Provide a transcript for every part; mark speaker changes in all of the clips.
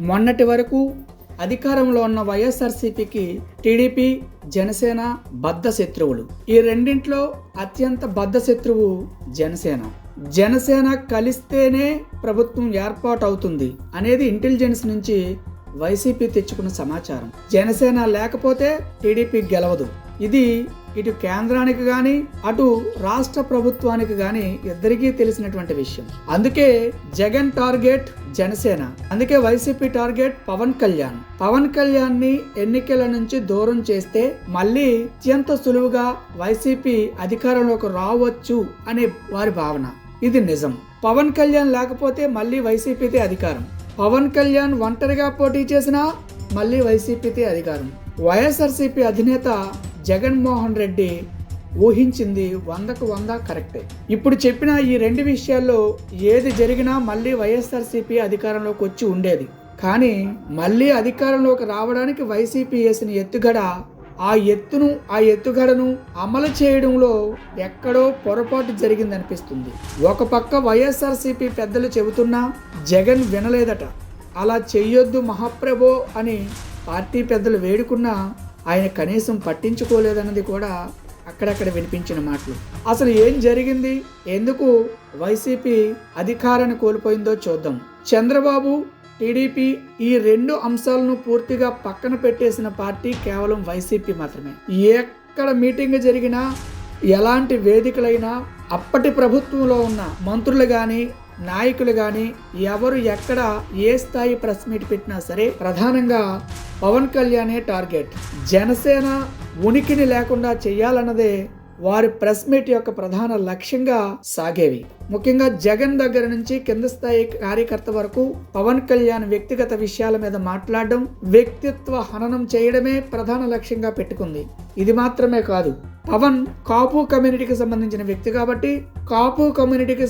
Speaker 1: మొన్నటి వరకు అధికారంలో ఉన్న వైఎస్ఆర్సీపీకి టీడీపీ జనసేన బద్ధ శత్రువులు. ఈ రెండింట్లో అత్యంత బద్ధ శత్రువు జనసేన. జనసేన కలిస్తేనే ప్రభుత్వం ఏర్పాటు అవుతుంది అనేది ఇంటెలిజెన్స్ నుంచి వైసీపీ తెచ్చుకున్న సమాచారం. జనసేన లేకపోతే టీడీపీ గెలవదు. ఇది ఇటు కేంద్రానికి కానీ అటు రాష్ట్ర ప్రభుత్వానికి కానీ ఇద్దరికీ తెలిసినటువంటి విషయం. అందుకే జగన్ టార్గెట్ జనసేన అందుకే వైసీపీ టార్గెట్ పవన్ కళ్యాణ్. పవన్ కళ్యాణ్ని ఎన్నికల నుంచి దూరం చేస్తే మళ్ళీ అత్యంత సులువుగా వైసీపీ అధికారంలోకి రావచ్చు అనే వారి భావన. ఇది నిజం. పవన్ కళ్యాణ్ లేకపోతే మళ్ళీ వైసీపీతే అధికారం. పవన్ కళ్యాణ్ ఒంటరిగా పోటీ చేసినా మళ్ళీ వైసీపీతే అధికారం. వైఎస్ఆర్సీపీ అధినేత జగన్మోహన్ రెడ్డి ఊహించింది వందకు వంద కరెక్టే. ఇప్పుడు చెప్పిన ఈ రెండు విషయాల్లో ఏది జరిగినా మళ్ళీ వైఎస్ఆర్సీపీ అధికారంలోకి వచ్చి ఉండేది. కానీ మళ్ళీ అధికారంలోకి రావడానికి వైసీపీ వేసిన ఎత్తుగడ ఆ ఎత్తును ఆ ఎత్తుగడను అమలు చేయడంలో ఎక్కడో పొరపాటు జరిగిందనిపిస్తుంది. ఒక పక్క వైఎస్ఆర్సీపీ పెద్దలు చెబుతున్నా జగన్ వినలేదట. అలా చెయ్యొద్దు మహాప్రభో అని పార్టీ పెద్దలు వేడుకున్నా ఆయన కనీసం పట్టించుకోలేదన్నది కూడా అక్కడక్కడ వినిపించిన మాటలు. అసలు ఏం జరిగింది? ఎందుకు వైసీపీ అధికారాన్ని కోల్పోయిందో చూద్దాం. చంద్రబాబు టీడీపీ ఈ రెండు అంశాలను పూర్తిగా పక్కన పెట్టేసిన పార్టీ కేవలం వైసీపీ మాత్రమే. ఎక్కడ మీటింగ్ జరిగినా ఎలాంటి వేదికలైనా అప్పటి ప్రభుత్వంలో ఉన్న మంత్రులు కానీ నాయకులు కానీ ఎవరు ఎక్కడ ఏ స్థాయి ప్రెస్ మీట్ పెట్టినా సరే ప్రధానంగా పవన్ కళ్యాణే టార్గెట్. జనసేన ఉనికిని లేకుండా చేయాలన్నదే వారి ప్రెస్ మీట్ యొక్క ప్రధాన లక్ష్యంగా సాగేవి. ముఖ్యంగా జగన్ దగ్గర నుంచి కింద స్థాయి కార్యకర్త వరకు పవన్ కళ్యాణ్ వ్యక్తిగత విషయాల మీద మాట్లాడడం వ్యక్తిత్వ హననం చేయడమే ప్రధాన లక్ష్యంగా పెట్టుకుంది. ఇది మాత్రమే కాదు పవన్ కాపు కమ్యూనిటీకి సంబంధించిన వ్యక్తి కాబట్టి కాపు కమ్యూనిటీకి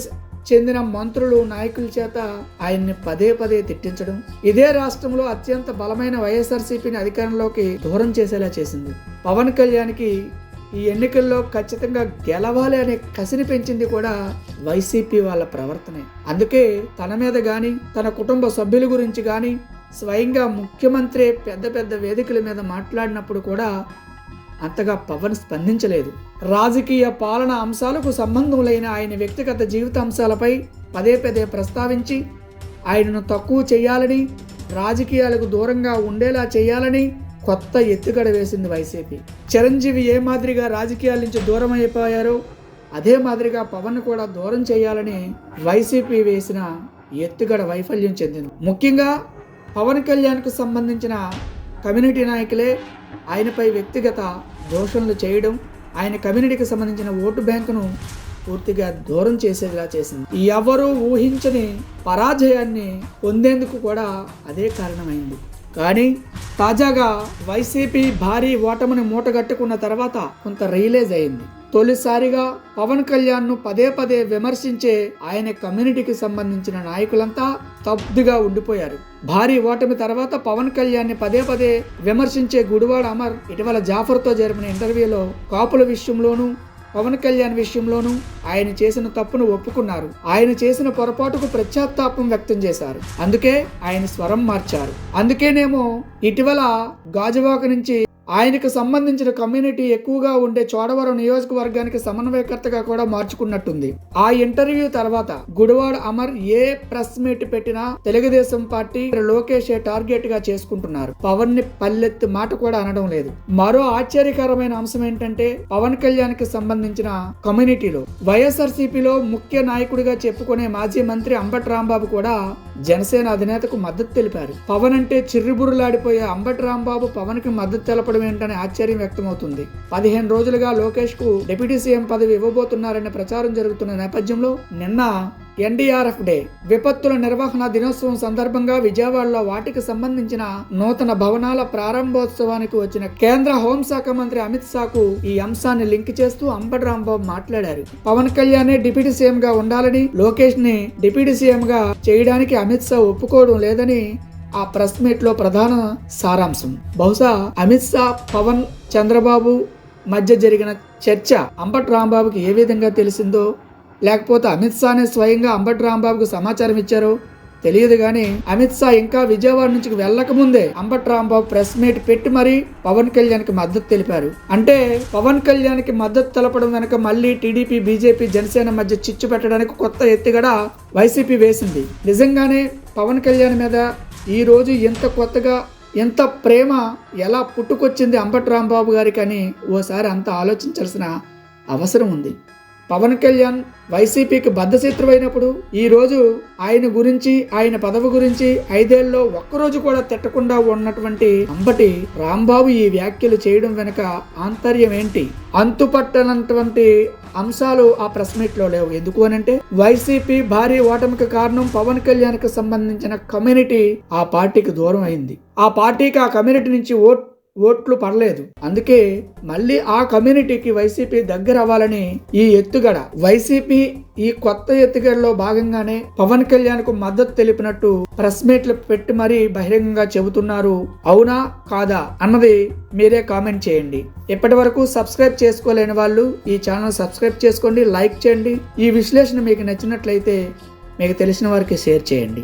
Speaker 1: చెందిన మంత్రులు నాయకుల చేత ఆయన్ని పదే పదే తిట్టించడం ఇదే రాష్ట్రంలో అత్యంత బలమైన వైఎస్ఆర్సీపీని అధికారంలోకి దూరం చేసేలా చేసింది. పవన్ కళ్యాణ్కి ఈ ఎన్నికల్లో ఖచ్చితంగా గెలవాలి అనే కసిని పెంచింది కూడా వైసీపీ వాళ్ళ ప్రవర్తనే. అందుకే తన మీద కానీ తన కుటుంబ సభ్యుల గురించి కానీ స్వయంగా ముఖ్యమంత్రి పెద్ద పెద్ద వేదికల మీద మాట్లాడినప్పుడు కూడా అంతగా పవన్ స్పందించలేదు. రాజకీయ పాలన అంశాలకు సంబంధం లేని ఆయన వ్యక్తిగత జీవిత అంశాలపై పదే పదే ప్రస్తావించి ఆయనను తక్కువ చేయాలని రాజకీయాలకు దూరంగా ఉండేలా చేయాలని కొత్త ఎత్తుగడ వేసింది వైసీపీ. చిరంజీవి ఏ మాదిరిగా రాజకీయాల నుంచి దూరం అయిపోయారో అదే మాదిరిగా పవన్ కూడా దూరం చేయాలని వైసీపీ వేసిన ఎత్తుగడ వైఫల్యం చెందింది. ముఖ్యంగా పవన్ కళ్యాణ్కు సంబంధించిన కమ్యూనిటీ నాయకులే ఆయనపై వ్యక్తిగత దోషణలు చేయడం ఆయన కమ్యూనిటీకి సంబంధించిన ఓటు బ్యాంకును పూర్తిగా దూరం చేసేదిలా చేసింది. ఎవరూ ఊహించని పరాజయాన్ని పొందేందుకు కూడా అదే కారణమైంది. కానీ తాజాగా వైసీపీ భారీ ఓటమిని మూటగట్టుకున్న తర్వాత కొంత రియలైజ్ అయింది. తొలిసారిగా పవన్ కళ్యాణ్ను పదే పదే విమర్శించే ఆయన కమ్యూనిటీకి సంబంధించిన నాయకులంతా స్తబ్దుగా ఉండిపోయారు. భారీ ఓటమి తర్వాత పవన్ కళ్యాణ్ని పదే పదే విమర్శించే గుడివాడ అమర్ ఇటీవల జాఫర్తో జరిపిన ఇంటర్వ్యూలో కాపుల విషయంలోనూ పవన్ కళ్యాణ్ విషయంలోనూ ఆయన చేసిన తప్పును ఒప్పుకున్నారు. ఆయన చేసిన పొరపాటుకు ప్రత్యాత్తాపం వ్యక్తం చేశారు. అందుకే ఆయన స్వరం మార్చారు. అందుకేనేమో ఇటీవల గాజువాక నుంచి ఆయనకు సంబంధించిన కమ్యూనిటీ ఎక్కువగా ఉండే చోడవరం నియోజకవర్గానికి సమన్వయకర్తగా కూడా మార్చుకున్నట్టుంది. ఆ ఇంటర్వ్యూ తర్వాత గుడివాడ అమర్ ఏ ప్రెస్ మీట్ పెట్టినా తెలుగుదేశం పార్టీ లోకేష్ టార్గెట్గా చేసుకుంటున్నారు. పవన్ని పల్లెత్తి మాట కూడా అనడం లేదు. మరో ఆశ్చర్యకరమైన అంశం ఏంటంటే పవన్ కళ్యాణ్కి సంబంధించిన కమ్యూనిటీలో వైఎస్ఆర్సీపీలో ముఖ్య నాయకుడిగా చెప్పుకునే మాజీ మంత్రి అంబట్ రాంబాబు కూడా జనసేన అధినేతకు మద్దతు తెలిపారు. పవన్ అంటే చిర్రుబురులాడిపోయే అంబట్ రాంబాబు పవన్కి మద్దతు తెలపడం ఏంటనే ఆశ్చర్యం వ్యక్తమవుతుంది. పదిహేను రోజులుగా లోకేష్కు డిప్యూటీ సీఎం పదవి ఇవ్వబోతున్నారనే ప్రచారం జరుగుతున్న నేపథ్యంలో నిన్న ఎన్డీఆర్ఎఫ్ డే విపత్తుల నిర్వహణ దినోత్సవం సందర్భంగా విజయవాడలో వాటికి సంబంధించిన నూతన భవనాల ప్రారంభోత్సవానికి వచ్చిన కేంద్ర హోంశాఖ మంత్రి అమిత్ షాకు ఈ అంశాన్ని లింక్ చేస్తూ అంబటి రాంబాబు మాట్లాడారు. పవన్ కళ్యాణ్ డిప్యూటీ సీఎం గా ఉండాలని లోకేష్ని డిప్యూటీ సీఎం గా చేయడానికి అమిత్ షా ఒప్పుకోవడం లేదని ఆ ప్రెస్ మీట్లో ప్రధాన సారాంశం. బహుశా అమిత్ షా పవన్ చంద్రబాబు మధ్య జరిగిన చర్చ అంబట్ రాంబాబుకి ఏ విధంగా తెలిసిందో లేకపోతే అమిత్ షానే స్వయంగా అంబట్ రాంబాబుకు సమాచారం ఇచ్చారో తెలియదు కానీ అమిత్ షా ఇంకా విజయవాడ నుంచి వెళ్ళక ముందే అంబట్ రాంబాబు ప్రెస్ మీట్ పెట్టి మరీ పవన్ కళ్యాణ్కి మద్దతు తెలిపారు. అంటే పవన్ కళ్యాణ్కి మద్దతు తెలపడం వెనక మళ్ళీ టీడీపీ బీజేపీ జనసేన మధ్య చిచ్చు పెట్టడానికి కొత్త ఎత్తుగడ వైసీపీ వేసింది. నిజంగానే పవన్ కళ్యాణ్ మీద ఈరోజు ఇంత ఎంత కొత్తగా ఎంత ప్రేమ ఎలా పుట్టుకొచ్చింది అంబటి రాంబాబు గారికి అని ఓసారి అంత ఆలోచించాల్సిన అవసరం ఉంది. పవన్ కళ్యాణ్ వైసీపీకి బద్ధశత్రువు అయినప్పుడు ఈ రోజు ఆయన గురించి ఆయన పదవి గురించి ఐదేళ్ళలో ఒక్కరోజు కూడా తిట్టకుండా ఉన్నటువంటి అంబటి రాంబాబు ఈ వ్యాఖ్యలు చేయడం వెనుక ఆంతర్యం ఏంటి? అంతుపట్టనటువంటి అంశాలు ఆ ప్రెస్ మీట్లో లేవు. ఎందుకు అనంటే వైసీపీ భారీ ఓటమికి కారణం పవన్ కళ్యాణ్కి సంబంధించిన కమ్యూనిటీ ఆ పార్టీకి దూరం అయింది. ఆ పార్టీకి ఆ కమ్యూనిటీ నుంచి ఓట్ ఓట్లు పడలేదు. అందుకే మళ్ళీ ఆ కమ్యూనిటీకి వైసీపీ దగ్గర అవ్వాలని ఈ ఎత్తుగడ వైసీపీ ఈ కొత్త ఎత్తుగడలో భాగంగానే పవన్ కళ్యాణ్కు మద్దతు తెలిపినట్టు ప్రెస్ మీట్లు పెట్టి మరీ బహిరంగంగా చెబుతున్నారు. అవునా కాదా అన్నది మీరే కామెంట్ చేయండి. ఇప్పటి వరకు సబ్స్క్రైబ్ చేసుకోలేని వాళ్ళు ఈ ఛానల్ సబ్స్క్రైబ్ చేసుకోండి లైక్ చేయండి. ఈ విశ్లేషణ మీకు నచ్చినట్లయితే మీకు తెలిసిన వారికి షేర్ చేయండి.